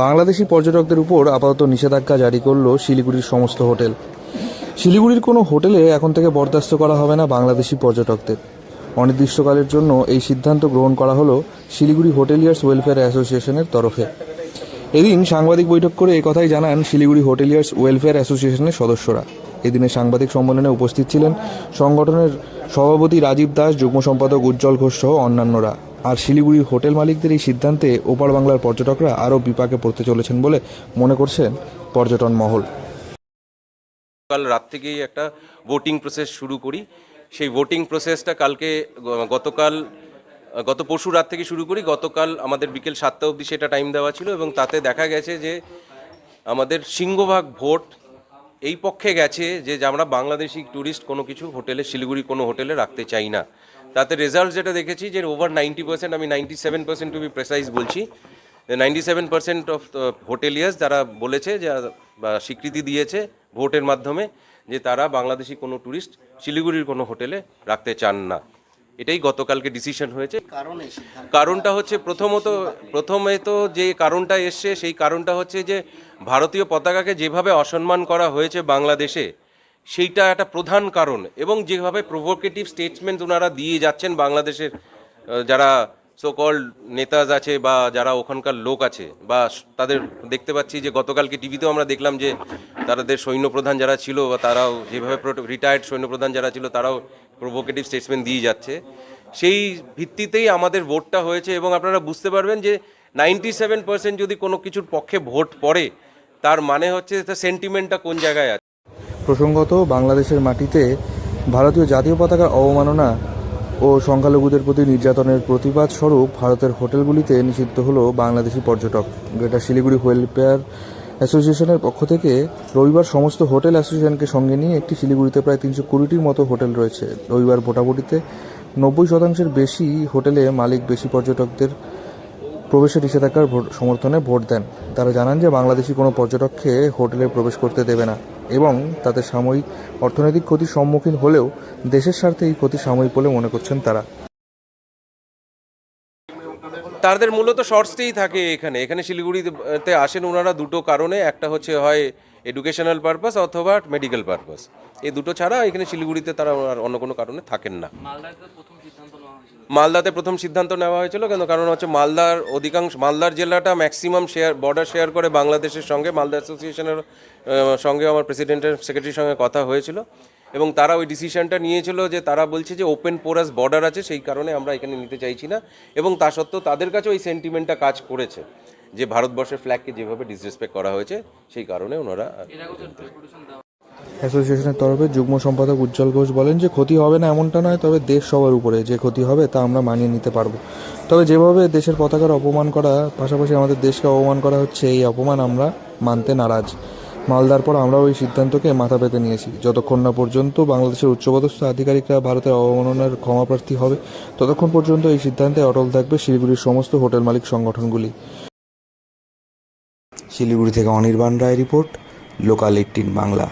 বাংলাদেশি পর্যটকদের উপর আপাতত নিষেধাজ্ঞা জারি করল শিলিগুড়ির সমস্ত হোটেল। শিলিগুড়ির কোনো হোটেলে এখন থেকে বরদাস্ত করা হবে না বাংলাদেশি পর্যটকদের। অনির্দিষ্টকালের জন্য এই সিদ্ধান্ত গ্রহণ করা হলো শিলিগুড়ি হোটেলিয়ার্স ওয়েলফেয়ার অ্যাসোসিয়েশনের তরফে। এদিন সাংবাদিক বৈঠক করে একথাই জানান শিলিগুড়ি হোটেলিয়ার্স ওয়েলফেয়ার অ্যাসোসিয়েশনের সদস্যরা। এদিনের সাংবাদিক সম্মেলনে উপস্থিত ছিলেন সংগঠনের সভাপতি রাজীব দাস, যুগ্ম সম্পাদক উজ্জ্বল ঘোষ সহ অন্যান্যরা। আর শিলিগুড়ির হোটেল মালিকদের এই সিদ্ধান্তে ওপার বাংলার পর্যটকরা আরও বিপাকে পড়তে চলেছেন বলে মনে করছেন পর্যটন মহল। কাল রাত থেকেই একটা ভোটিং প্রসেস শুরু করি। সেই ভোটিং প্রসেসটা কালকে, গতকাল, গত পরশু রাত থেকে শুরু করি। গতকাল আমাদের বিকেল সাতটা অবধি সেটা টাইম দেওয়া ছিল এবং তাতে দেখা গেছে যে আমাদের সিংহভাগ ভোট এই পক্ষে গেছে যে আমরা বাংলাদেশি ট্যুরিস্ট কোনো কিছু হোটেলে, শিলিগুড়ি কোনো হোটেলে রাখতে চাই না। তাতে রেজাল্ট যেটা দেখেছি যে ওভার নাইনটি পার্সেন্ট আমি ninety seven percent to be precise বলছি। Ninety seven percent of hoteliers যারা বলেছে যে বা স্বীকৃতি দিয়েছে ভোটের মাধ্যমে যে তারা বাংলাদেশি কোনো ট্যুরিস্ট শিলিগুড়ির কোনো হোটেলে রাখতে চান না। এটাই গতকালকে ডিসিশন হয়েছে। কারণটা হচ্ছে প্রথমত প্রথমে তো যে কারণটা এসছে সেই কারণটা হচ্ছে যে ভারতীয় পতাকাকে যেভাবে অসম্মান করা হয়েছে বাংলাদেশে সেইটা একটা প্রধান কারণ। এবং যেভাবে প্রভোকেটিভ স্টেটমেন্ট ওনারা দিয়ে যাচ্ছেন বাংলাদেশের যারা সোকল নেতাজ আছে বা যারা ওখানকার লোক আছে বা তাদের দেখতে পাচ্ছি যে গতকালকে টিভিতেও আমরা দেখলাম যে তাদের সৈন্যপ্রধান যারা ছিল বা তারাও যেভাবে রিটায়ার্ড সৈন্যপ্রধান যারা ছিল তারাও প্রভোকেটিভ স্টেটমেন্ট দিয়ে যাচ্ছে। সেই ভিত্তিতেই আমাদের ভোটটা হয়েছে এবং আপনারা বুঝতে পারবেন যে নাইনটি সেভেন পার্সেন্ট যদি কোনো কিছুর পক্ষে ভোট পড়ে, তার মানে হচ্ছে সেন্টিমেন্টটা কোন জায়গায় আছে। প্রসঙ্গত বাংলাদেশের মাটিতে ভারতীয় জাতীয় পতাকার অবমাননা ও সংখ্যালঘুদের প্রতি নির্যাতনের প্রতিবাদ স্বরূপ ভারতের হোটেলগুলিতে নিষিদ্ধ হল বাংলাদেশি পর্যটক। গ্রেটার শিলিগুড়ি ওয়েলফেয়ার অ্যাসোসিয়েশনের পক্ষ থেকে রবিবার সমস্ত হোটেল অ্যাসোসিয়েশনকে সঙ্গে নিয়ে একটি শিলিগুড়িতে প্রায় তিনশো কুড়িটির মতো হোটেল রয়েছে। রবিবার ভোটাভুটিতে নব্বই শতাংশের বেশি হোটেলে মালিক বেশি পর্যটকদের প্রবেশের নিষেধাজ্ঞার সমর্থনে ভোট দেন। তারা জানান যে বাংলাদেশি কোনো পর্যটককে হোটেলে প্রবেশ করতে দেবে না। এবং তাতে সাময়িক অর্থনৈতিক ক্ষতির সম্মুখীন হলেও দেশের স্বার্থে এই ক্ষতি সাময়িক বলে মনে করছেন তারা। তাদের মূলত শর্ট স্টেই থাকে এখানে। এখানে শিলিগুড়িতে আসেন ওনারা দুটো কারণে। একটা হচ্ছে হয় এডুকেশনাল পারপাস অথবা মেডিকেল পারপাস এই দুটো ছাড়া এখানে শিলিগুড়িতে তারা অন্য কোনো কারণে থাকেন না। মালদাতে প্রথম সিদ্ধান্ত নেওয়া হয়েছিল কেন কারণ হচ্ছে মালদার অধিকাংশ, মালদার জেলাটা ম্যাক্সিমাম শেয়ার বর্ডার শেয়ার করে বাংলাদেশের সঙ্গে, মালদা অ্যাসোসিয়েশনের সঙ্গে আমার প্রেসিডেন্টের সেক্রেটারির সঙ্গে কথা হয়েছিল। এবং তারা ওই ডিসিশনটা নিয়েছিল যে তারা বলছে যে ওপেন পোরাস বর্ডার আছে, সেই কারণে আমরা এখানে নিতে চাইছি না। এবং তা সত্ত্বেও তাদের কাছে ওই সেন্টিমেন্টটা কাজ করেছে, যে ভারতবর্ষের ফ্ল্যাগকে যেভাবে ডিসরেসপেক্ট করা হয়েছে, সেই কারণে ওনারা অ্যাসোসিয়েশনের তরফে যুগ্ম সম্পাদক উজ্জ্বল ঘোষ বলেন যে ক্ষতি হবে না এমনটা নয়, তবে দেশ সবার উপরে যে ক্ষতি হবে তা আমরা মানিয়ে নিতে পারব। তবে যেভাবে দেশের পতাকার অপমান করা, পাশাপাশি আমাদের দেশকে অপমান করা হচ্ছে, এই অপমান আমরা মানতে নারাজ। মালদার পর আমরাও এই সিদ্ধান্তকে মাথা পেতে নিয়েছি। যতক্ষণ না পর্যন্ত বাংলাদেশের উচ্চপদস্থ আধিকারিকরা ভারতের অবমাননার ক্ষমাপ্রার্থী হবে, ততক্ষণ পর্যন্ত এই সিদ্ধান্তে অটল থাকবে শিলিগুড়ির সমস্ত হোটেল মালিক সংগঠনগুলি। শিলিগুড়ি থেকে Anirban Roy report, Local Eighteen Bangla.